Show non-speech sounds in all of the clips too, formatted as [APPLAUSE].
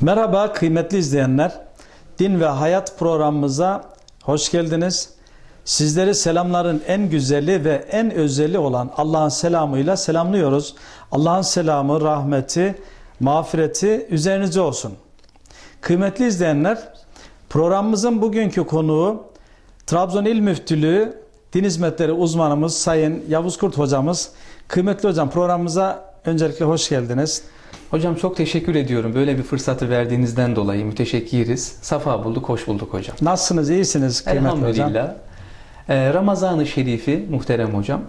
Merhaba kıymetli izleyenler. Din ve Hayat programımıza hoş geldiniz. Sizleri selamların en güzeli ve en özeli olan Allah'ın selamıyla selamlıyoruz. Allah'ın selamı, rahmeti, mağfireti üzerinize olsun. Kıymetli izleyenler, programımızın bugünkü konuğu Trabzon İl Müftülüğü Din Hizmetleri uzmanımız Sayın Yavuz Kurt hocamız. Kıymetli hocam programımıza öncelikle hoş geldiniz. Hocam çok teşekkür ediyorum. Böyle bir fırsatı verdiğinizden dolayı müteşekkiriz. Safa bulduk, hoş bulduk hocam. Nasılsınız? İyisiniz kıymetli hocam. Elhamdülillah. Ee, Ramazan-ı Şerif'i muhterem hocam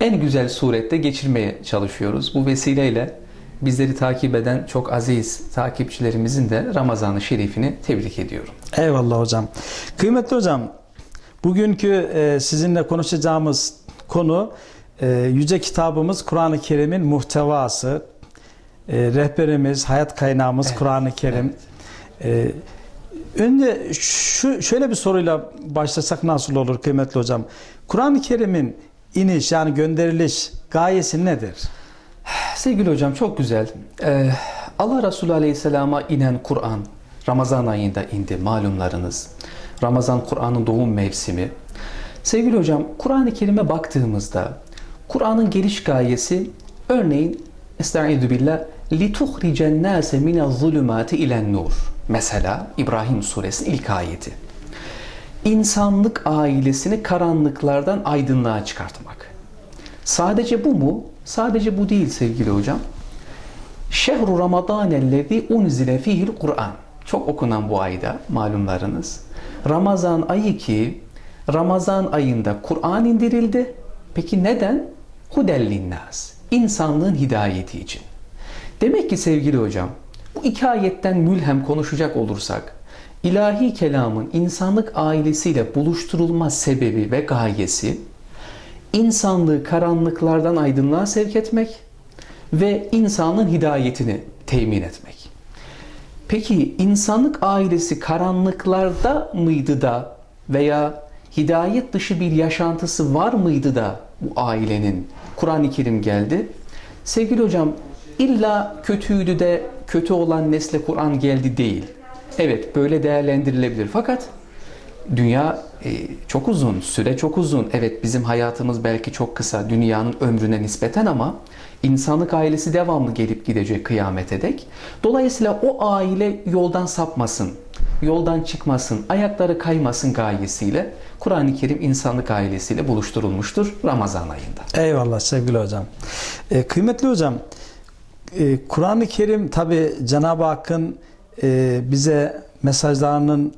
en güzel surette geçirmeye çalışıyoruz. Bu vesileyle bizleri takip eden çok aziz takipçilerimizin de Ramazan-ı Şerif'ini tebrik ediyorum. Eyvallah hocam. Kıymetli hocam, bugünkü e, sizinle konuşacağımız konu e, yüce kitabımız Kur'an-ı Kerim'in muhtevası. E, rehberimiz, hayat kaynağımız Evet, Kur'an-ı Kerim. E, önce şu şöyle bir soruyla başlasak nasıl olur kıymetli hocam? Kur'an-ı Kerim'in iniş yani gönderiliş gayesi nedir? Sevgili hocam çok güzel. Ee, Allah Resulü Aleyhisselam'a inen Kur'an Ramazan ayında indi malumlarınız. Ramazan Kur'an'ın doğum mevsimi. Sevgili hocam Kur'an-ı Kerim'e baktığımızda Kur'an'ın geliş gayesi örneğin Estaizu billah لِتُخْرِجَ النَّاسَ مِنَ الظُّلُمَاتِ اِلَى النُّورِ Mesela İbrahim suresinin ilk ayeti. İnsanlık ailesini karanlıklardan aydınlığa çıkartmak. Sadece bu mu? Sadece bu değil sevgili hocam. Şehru Ramazan ellezî unzile fihil Kur'an. Çok okunan bu ayda malumlarınız. Ramazan ayı ki Ramazan ayında Kur'an indirildi. Peki neden? Hudellinnâs. İnsanlığın hidayeti için. Demek ki sevgili hocam bu iki ayetten mülhem konuşacak olursak ilahi kelamın insanlık ailesiyle buluşturulma sebebi ve gayesi insanlığı karanlıklardan aydınlığa sevk etmek ve insanın hidayetini temin etmek. Peki insanlık ailesi karanlıklarda mıydı da veya hidayet dışı bir yaşantısı var mıydı da bu ailenin Kur'an-ı Kerim geldi? Sevgili hocam illa kötüydü de kötü olan nesle Kur'an geldi değil. Evet böyle değerlendirilebilir fakat Dünya e, çok uzun, süre çok uzun. Evet bizim hayatımız belki çok kısa dünyanın ömrüne nispeten ama insanlık ailesi devamlı gelip gidecek kıyamete dek. Dolayısıyla o aile yoldan sapmasın, yoldan çıkmasın, ayakları kaymasın gayesiyle Kur'an-ı Kerim insanlık ailesiyle buluşturulmuştur Ramazan ayında. Eyvallah sevgili hocam. E, kıymetli hocam, e, Kur'an-ı Kerim tabi Cenab-ı Hakk'ın e, bize mesajlarının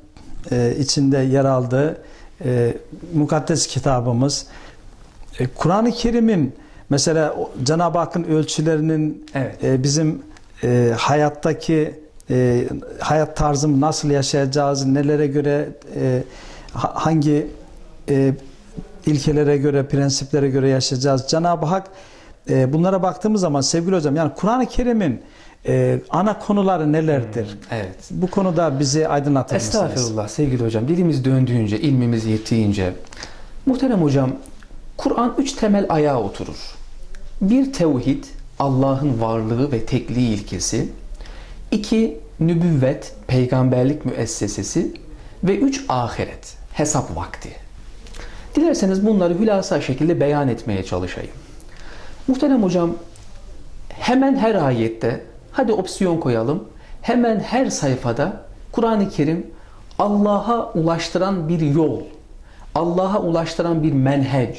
e, içinde yer aldığı e, mukaddes kitabımız. E, Kur'an-ı Kerim'in mesela Cenab-ı Hakk'ın ölçülerinin Evet. e, bizim e, hayattaki e, hayat tarzım nasıl yaşayacağız, nelere göre e, ha- hangi e, ilkelere göre, prensiplere göre yaşayacağız. Cenab-ı Hak e, bunlara baktığımız zaman sevgili hocam yani Kur'an-ı Kerim'in e, ana konuları nelerdir? Evet. Bu konuda bizi aydınlatır mısınız? Estağfurullah sevgili hocam. Dilimiz döndüğünce, ilmimiz yettiğince. Muhterem hocam, Kur'an üç temel ayağa oturur. Bir tevhid, Allah'ın varlığı ve tekliği ilkesi. İki, nübüvvet, peygamberlik müessesesi. Ve üç, ahiret, hesap vakti. Dilerseniz bunları hülasa şekilde beyan etmeye çalışayım. Muhterem hocam, hemen her ayette, hadi opsiyon koyalım, hemen her sayfada Kur'an-ı Kerim Allah'a ulaştıran bir yol, Allah'a ulaştıran bir menhec,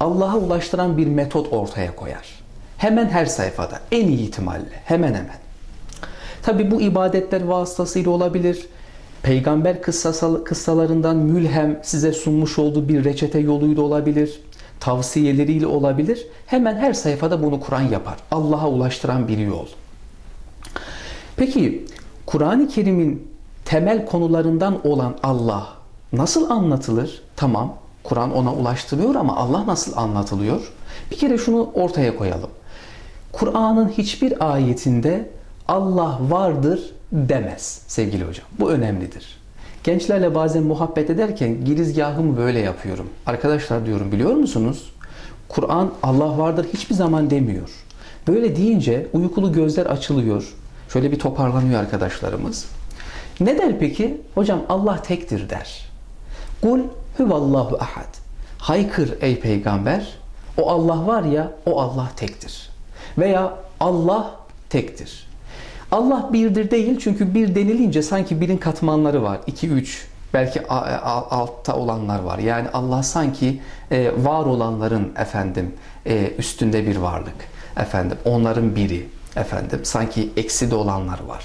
Allah'a ulaştıran bir metot ortaya koyar. Hemen her sayfada, en iyi ihtimalle, hemen hemen. Tabi bu ibadetler vasıtasıyla olabilir. Peygamber kıssasal- kıssalarından mülhem size sunmuş olduğu bir reçete yoluyla olabilir. Tavsiyeleriyle olabilir. Hemen her sayfada bunu Kur'an yapar. Allah'a ulaştıran bir yol. Peki Kur'an-ı Kerim'in temel konularından olan Allah nasıl anlatılır? Tamam Kur'an ona ulaştırıyor ama Allah nasıl anlatılıyor? Bir kere şunu ortaya koyalım. Kur'an'ın hiçbir ayetinde Allah vardır demez sevgili hocam. Bu önemlidir. Gençlerle bazen muhabbet ederken girizgahımı böyle yapıyorum. Arkadaşlar diyorum biliyor musunuz? Kur'an Allah vardır hiçbir zaman demiyor. Böyle deyince uykulu gözler açılıyor. Şöyle bir toparlanıyor arkadaşlarımız. Ne der peki? Hocam Allah tektir der. Kul huvallahu ahad. Haykır ey peygamber. O Allah var ya o Allah tektir. Veya Allah tektir. Allah birdir değil çünkü bir denilince sanki birin katmanları var. 2 3 belki a- altta olanlar var. Yani Allah sanki e, var olanların efendim e, üstünde bir varlık. Efendim onların biri efendim sanki eksi de olanlar var.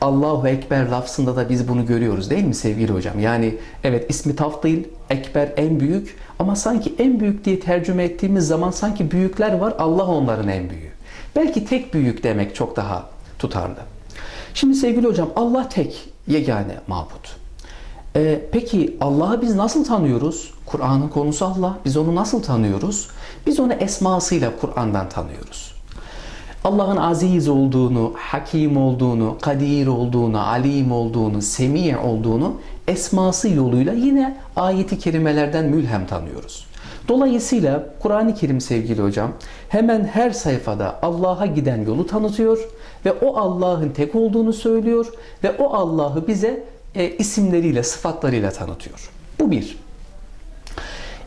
Allahu Ekber lafzında da biz bunu görüyoruz değil mi sevgili hocam? Yani evet ismi taf değil, Ekber en büyük ama sanki en büyük diye tercüme ettiğimiz zaman sanki büyükler var, Allah onların en büyüğü. Belki tek büyük demek çok daha tutarlı. Şimdi sevgili hocam Allah tek, yegane mabut. Ee, peki Allah'ı biz nasıl tanıyoruz? Kur'an'ın konusu Allah. Biz onu nasıl tanıyoruz? Biz onu esmasıyla Kur'an'dan tanıyoruz. Allah'ın aziz olduğunu, hakim olduğunu, kadir olduğunu, alim olduğunu, semi olduğunu esması yoluyla yine ayeti kerimelerden mülhem tanıyoruz. Dolayısıyla Kur'an-ı Kerim sevgili hocam hemen her sayfada Allah'a giden yolu tanıtıyor ve o Allah'ın tek olduğunu söylüyor ve o Allah'ı bize e, isimleriyle, sıfatlarıyla tanıtıyor. Bu bir.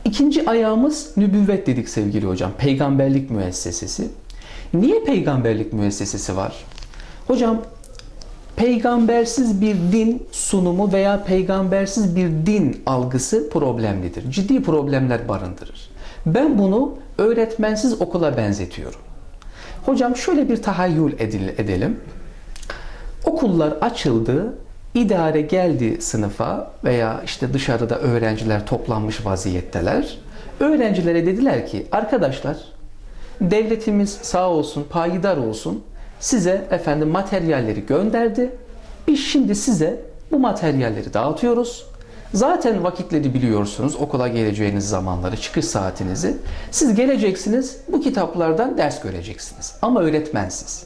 İkinci ayağımız nübüvvet dedik sevgili hocam. Peygamberlik müessesesi. Niye peygamberlik müessesesi var? Hocam peygambersiz bir din sunumu veya peygambersiz bir din algısı problemlidir. Ciddi problemler barındırır. Ben bunu öğretmensiz okula benzetiyorum. Hocam şöyle bir tahayyül edelim. Okullar açıldı, idare geldi sınıfa veya işte dışarıda öğrenciler toplanmış vaziyetteler. Öğrencilere dediler ki arkadaşlar devletimiz sağ olsun, payidar olsun size efendim materyalleri gönderdi. Biz şimdi size bu materyalleri dağıtıyoruz. Zaten vakitleri biliyorsunuz okula geleceğiniz zamanları, çıkış saatinizi. Siz geleceksiniz bu kitaplardan ders göreceksiniz ama öğretmensiz.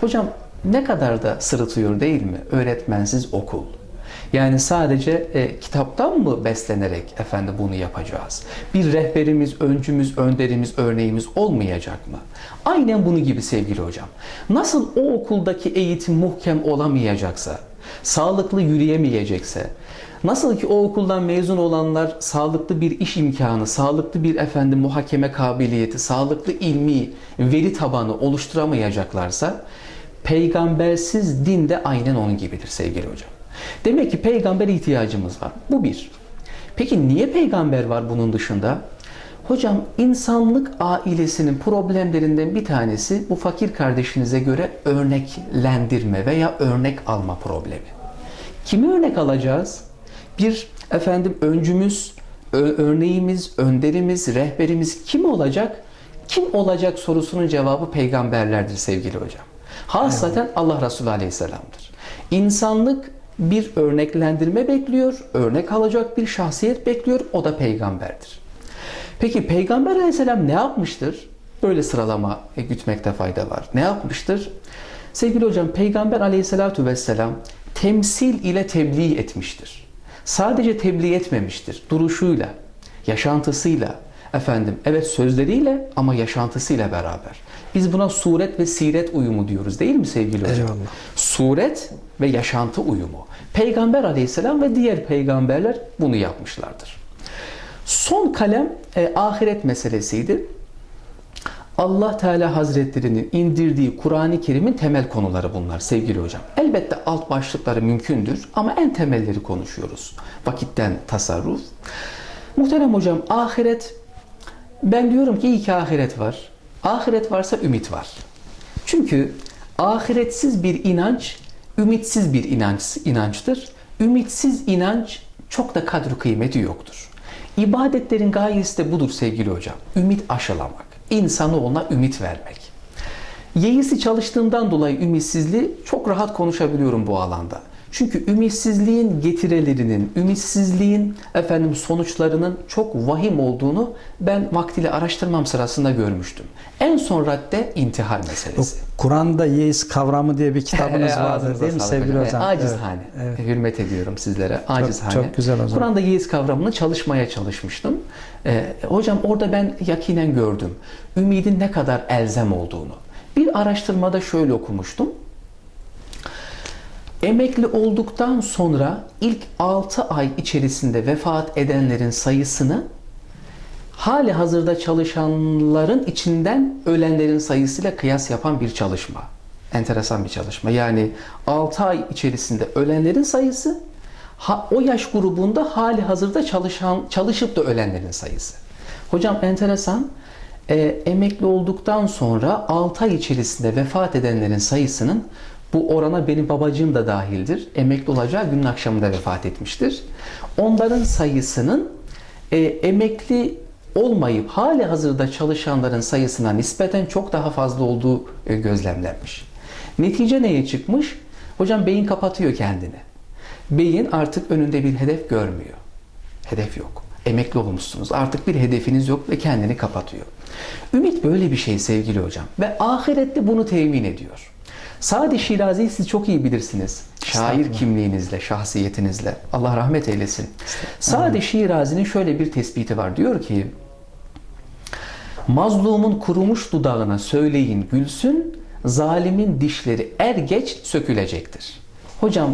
Hocam ne kadar da sırıtıyor değil mi? Öğretmensiz okul. Yani sadece e, kitaptan mı beslenerek efendim bunu yapacağız? Bir rehberimiz, öncümüz, önderimiz, örneğimiz olmayacak mı? Aynen bunu gibi sevgili hocam. Nasıl o okuldaki eğitim muhkem olamayacaksa, sağlıklı yürüyemeyecekse, Nasıl ki o okuldan mezun olanlar sağlıklı bir iş imkanı, sağlıklı bir efendim muhakeme kabiliyeti, sağlıklı ilmi veri tabanı oluşturamayacaklarsa peygambersiz din de aynen onun gibidir sevgili hocam. Demek ki peygamber ihtiyacımız var. Bu bir. Peki niye peygamber var bunun dışında? Hocam insanlık ailesinin problemlerinden bir tanesi bu fakir kardeşinize göre örneklendirme veya örnek alma problemi. Kimi örnek alacağız? Bir efendim öncümüz, örneğimiz, önderimiz, rehberimiz kim olacak? Kim olacak sorusunun cevabı peygamberlerdir sevgili hocam. Hasaten Allah Resulü Aleyhisselam'dır. İnsanlık bir örneklendirme bekliyor, örnek alacak bir şahsiyet bekliyor, o da peygamberdir. Peki Peygamber Aleyhisselam ne yapmıştır? Böyle sıralama e, gütmekte fayda var. Ne yapmıştır? Sevgili hocam Peygamber Aleyhisselatü Vesselam temsil ile tebliğ etmiştir. Sadece tebliğ etmemiştir. Duruşuyla, yaşantısıyla, efendim evet sözleriyle ama yaşantısıyla beraber. Biz buna suret ve siret uyumu diyoruz değil mi sevgili hocam? Eyvallah. Suret ve yaşantı uyumu. Peygamber aleyhisselam ve diğer peygamberler bunu yapmışlardır. Son kalem e, ahiret meselesiydi. Allah Teala Hazretlerinin indirdiği Kur'an-ı Kerim'in temel konuları bunlar sevgili hocam. Elbette alt başlıkları mümkündür ama en temelleri konuşuyoruz. Vakitten tasarruf. Muhterem hocam ahiret ben diyorum ki iyi ki ahiret var. Ahiret varsa ümit var. Çünkü ahiretsiz bir inanç ümitsiz bir inanç inançtır. Ümitsiz inanç çok da kadru kıymeti yoktur. İbadetlerin gayesi de budur sevgili hocam. Ümit aşılamak. İnsanı ona ümit vermek. Yeğisi çalıştığımdan dolayı ümitsizliği çok rahat konuşabiliyorum bu alanda. Çünkü ümitsizliğin getirelerinin, ümitsizliğin efendim sonuçlarının çok vahim olduğunu ben vaktiyle araştırmam sırasında görmüştüm. En son radde intihar meselesi. Kur'an'da yeis kavramı diye bir [LAUGHS] kitabınız ağzınıza değil mi sevgili hocam? E, Acizhane. Evet, Hürmet ediyorum sizlere. Acizhane. çok güzel hocam. Kur'an'da yeis kavramını çalışmaya çalışmıştım. E, hocam orada ben yakinen gördüm. Ümidin ne kadar elzem olduğunu. Bir araştırmada şöyle okumuştum. Emekli olduktan sonra ilk 6 ay içerisinde vefat edenlerin sayısını hali hazırda çalışanların içinden ölenlerin sayısıyla kıyas yapan bir çalışma. Enteresan bir çalışma. Yani 6 ay içerisinde ölenlerin sayısı o yaş grubunda hali hazırda çalışan çalışıp da ölenlerin sayısı. Hocam enteresan. Ee, emekli olduktan sonra 6 ay içerisinde vefat edenlerin sayısının bu orana benim babacığım da dahildir. Emekli olacağı günün akşamında vefat etmiştir. Onların sayısının e, emekli olmayıp hali hazırda çalışanların sayısına nispeten çok daha fazla olduğu e, gözlemlenmiş. Netice neye çıkmış? Hocam beyin kapatıyor kendini. Beyin artık önünde bir hedef görmüyor. Hedef yok. Emekli olmuşsunuz. Artık bir hedefiniz yok ve kendini kapatıyor. Ümit böyle bir şey sevgili hocam. Ve ahirette bunu temin ediyor. Sadi Şirazi'yi siz çok iyi bilirsiniz. Şair kimliğinizle, şahsiyetinizle. Allah rahmet eylesin. Sadi Şirazi'nin şöyle bir tespiti var. Diyor ki, Mazlumun kurumuş dudağına söyleyin gülsün, zalimin dişleri er geç sökülecektir. Hocam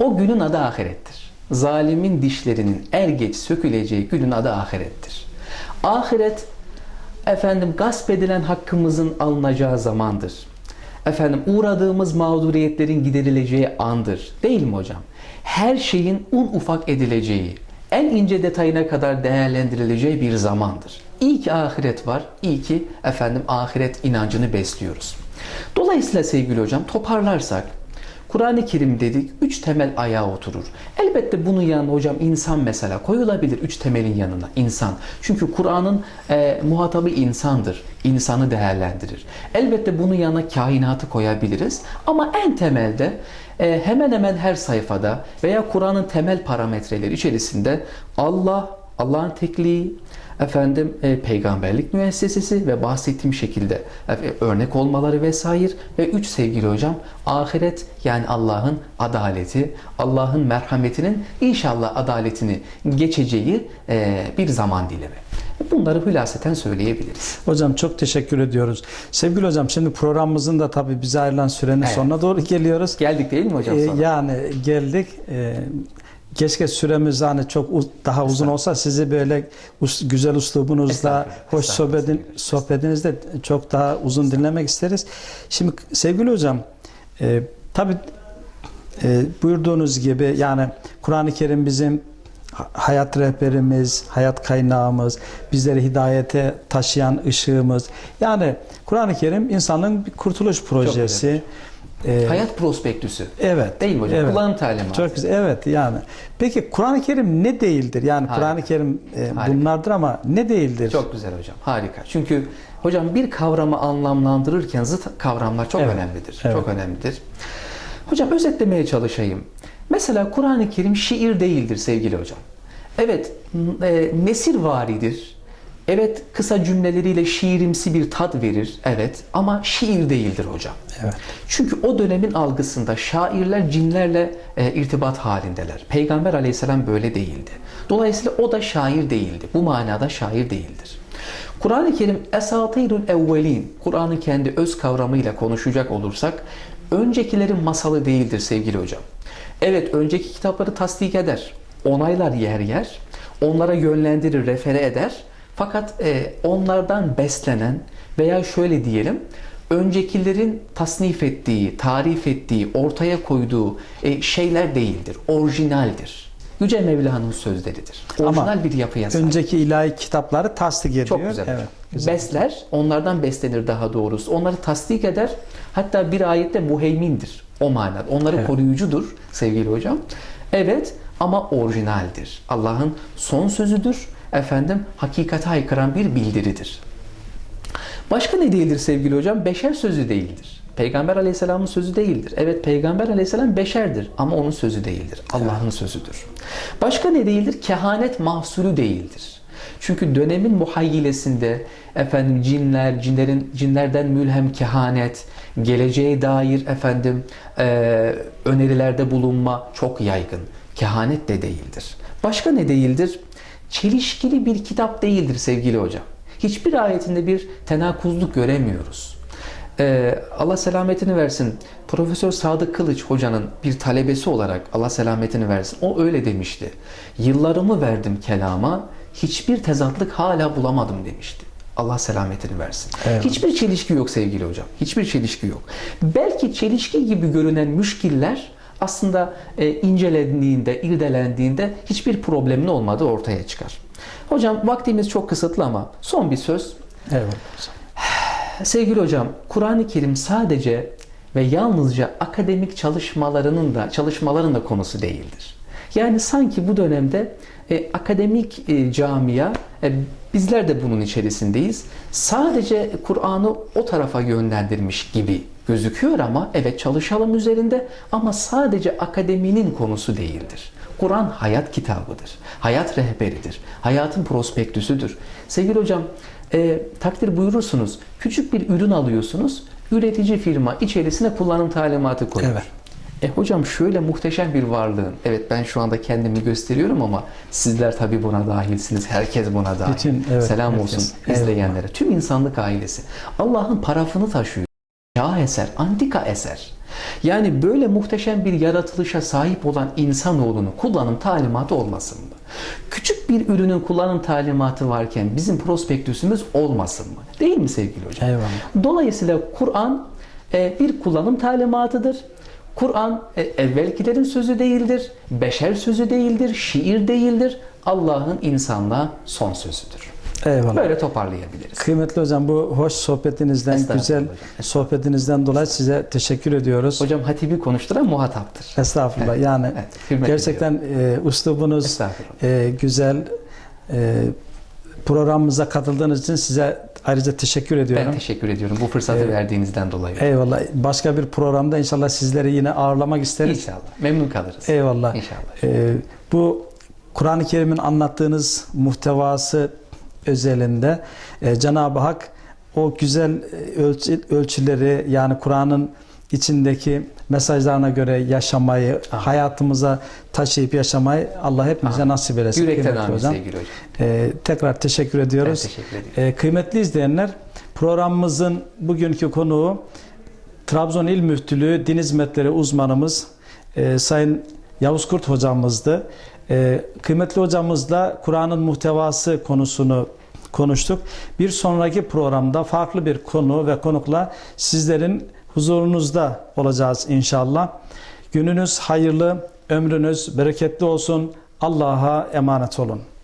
o günün adı ahirettir. Zalimin dişlerinin er geç söküleceği günün adı ahirettir. Ahiret efendim gasp edilen hakkımızın alınacağı zamandır. Efendim uğradığımız mağduriyetlerin giderileceği andır. Değil mi hocam? Her şeyin un ufak edileceği, en ince detayına kadar değerlendirileceği bir zamandır. İyi ki ahiret var, iyi ki efendim ahiret inancını besliyoruz. Dolayısıyla sevgili hocam toparlarsak Kur'an-ı Kerim dedik üç temel ayağa oturur. Elbette bunun yanına hocam insan mesela koyulabilir üç temelin yanına insan. Çünkü Kur'an'ın e, muhatabı insandır. İnsanı değerlendirir. Elbette bunun yanına kainatı koyabiliriz. Ama en temelde e, hemen hemen her sayfada veya Kur'an'ın temel parametreleri içerisinde Allah, Allah'ın tekliği, efendim e, peygamberlik müessesesi ve bahsettiğim şekilde e, örnek olmaları vesaire ve üç sevgili hocam ahiret yani Allah'ın adaleti, Allah'ın merhametinin inşallah adaletini geçeceği e, bir zaman dilimi. Bunları hülaseten söyleyebiliriz. Hocam çok teşekkür ediyoruz. Sevgili hocam şimdi programımızın da tabii bize ayrılan sürenin Evet. sonuna doğru geliyoruz. Geldik değil mi hocam Ee, yani geldik. Ee, keşke süremiz hani çok daha uzun olsa sizi böyle güzel uslubunuzla, Estağfurullah, hoş sohbetin, sohbetinizde çok daha uzun dinlemek isteriz. Şimdi sevgili hocam e, tabii e, buyurduğunuz gibi yani Kur'an-ı Kerim bizim ha- hayat rehberimiz, hayat kaynağımız, bizleri hidayete taşıyan ışığımız. Yani Kur'an-ı Kerim insanın bir kurtuluş projesi. Ee, Hayat prospektüsü. Evet. Değil mi hocam? Evet. Kullanım talimatı. Çok güzel. Evet yani. Peki Kur'an-ı Kerim ne değildir? Yani. Kur'an-ı Kerim e, Harika. bunlardır ama ne değildir? Çok güzel hocam. Harika. Çünkü hocam bir kavramı anlamlandırırken zıt kavramlar çok Evet. önemlidir. Evet. Çok önemlidir. Hocam özetlemeye çalışayım. Mesela Kur'an-ı Kerim şiir değildir sevgili hocam. Evet, e, nesir varidir. Evet, kısa cümleleriyle şiirimsi bir tat verir. Evet, ama şiir değildir hocam. Evet. Çünkü o dönemin algısında şairler cinlerle e, irtibat halindeler. Peygamber aleyhisselam böyle değildi. Dolayısıyla o da şair değildi. Bu manada şair değildir. Kur'an-ı Kerim esatirul evvelin, Kur'an'ın kendi öz kavramıyla konuşacak olursak, öncekilerin masalı değildir sevgili hocam. Evet, önceki kitapları tasdik eder, onaylar yer yer, onlara yönlendirir, refere eder. Fakat e, onlardan beslenen veya şöyle diyelim, öncekilerin tasnif ettiği, tarif ettiği, ortaya koyduğu e, şeyler değildir. Orijinaldir. Yüce Mevla'nın sözleridir. Orijinal bir yapıya sahip. Önceki ilahi kitapları tasdik ediyor. Çok güzel. Evet. güzel. Besler, onlardan beslenir daha doğrusu. Onları tasdik eder. Hatta bir ayette muheymindir. O manada. Onları Evet. koruyucudur sevgili hocam. Evet ama orijinaldir. Allah'ın son sözüdür. Efendim hakikate aykıran bir bildiridir. Başka ne değildir sevgili hocam? Beşer sözü değildir. Peygamber aleyhisselamın sözü değildir. Evet peygamber aleyhisselam beşerdir ama onun sözü değildir. Allah'ın sözüdür. Başka ne değildir? Kehanet mahsulü değildir. Çünkü dönemin muhayyilesinde efendim cinler, cinlerin cinlerden mülhem kehanet, geleceğe dair efendim e, önerilerde bulunma çok yaygın. Kehanet de değildir. Başka ne değildir? Çelişkili bir kitap değildir sevgili hocam. Hiçbir ayetinde bir tenakuzluk göremiyoruz. Ee, Allah selametini versin. Profesör Sadık Kılıç hocanın bir talebesi olarak Allah selametini versin. O öyle demişti. Yıllarımı verdim kelama, hiçbir tezatlık hala bulamadım demişti. Allah selametini versin. Eyvallah. Hiçbir çelişki yok sevgili hocam. Hiçbir çelişki yok. Belki çelişki gibi görünen müşkiller aslında e, incelendiğinde, irdelendiğinde hiçbir problemin olmadığı ortaya çıkar. Hocam vaktimiz çok kısıtlı ama son bir söz. Hocam. Sevgili hocam, Kur'an-ı Kerim sadece ve yalnızca akademik çalışmalarının da çalışmaların da konusu değildir. Yani sanki bu dönemde e, akademik e, camia e, bizler de bunun içerisindeyiz. Sadece Kur'an'ı o tarafa yönlendirmiş gibi gözüküyor ama evet çalışalım üzerinde ama sadece akademinin konusu değildir. Kur'an hayat kitabıdır. Hayat rehberidir. Hayatın prospektüsüdür. Sevgili hocam, e, takdir buyurursunuz. Küçük bir ürün alıyorsunuz. Üretici firma içerisine kullanım talimatı koyuyor. Evet. E hocam şöyle muhteşem bir varlığın. Evet ben şu anda kendimi gösteriyorum ama sizler tabii buna dahilsiniz. Herkes buna dahil. Bütün, evet, Selam herkes. olsun izleyenlere. Tüm insanlık ailesi. Allah'ın parafını taşıyor. Eser, antika eser. Yani böyle muhteşem bir yaratılışa sahip olan insanoğlunun kullanım talimatı olmasın mı? Küçük bir ürünün kullanım talimatı varken bizim prospektüsümüz olmasın mı? Değil mi sevgili hocam? Eyvallah. Dolayısıyla Kur'an e, bir kullanım talimatıdır. Kur'an e, evvelkilerin sözü değildir, beşer sözü değildir, şiir değildir. Allah'ın insanlığa son sözüdür. Eyvallah. Böyle toparlayabiliriz. Kıymetli hocam bu hoş sohbetinizden, güzel hocam, sohbetinizden dolayı size teşekkür ediyoruz. Hocam hatibi konuşturan muhataptır. Estağfurullah. Yani evet, gerçekten e, üslubunuz Estağfurullah. e, güzel. E, programımıza katıldığınız için size ayrıca teşekkür ediyorum. Ben teşekkür ediyorum bu fırsatı Evet. verdiğinizden dolayı. Eyvallah. Başka bir programda inşallah sizleri yine ağırlamak isteriz. İnşallah. Memnun kalırız. Eyvallah. İnşallah. Ee, bu Kur'an-ı Kerim'in anlattığınız muhtevası özelinde e, Cenab-ı Hak o güzel e, ölçü, ölçüleri yani Kur'an'ın içindeki mesajlarına göre yaşamayı, hayatımıza taşıyıp yaşamayı Allah hepimize Amin. nasip eylesin. Yürekten amin hocam. sevgili hocam. Ee, tekrar teşekkür Ben ediyoruz. teşekkür ediyorum. Ee, kıymetli izleyenler, programımızın bugünkü konuğu Trabzon İl Müftülüğü Din Hizmetleri uzmanımız e, Sayın Yavuz Kurt hocamızdı. E, kıymetli hocamızla Kur'an'ın muhtevası konusunu konuştuk. Bir sonraki programda farklı bir konu ve konukla sizlerin huzurunuzda olacağız inşallah. Gününüz hayırlı, ömrünüz bereketli olsun. Allah'a emanet olun.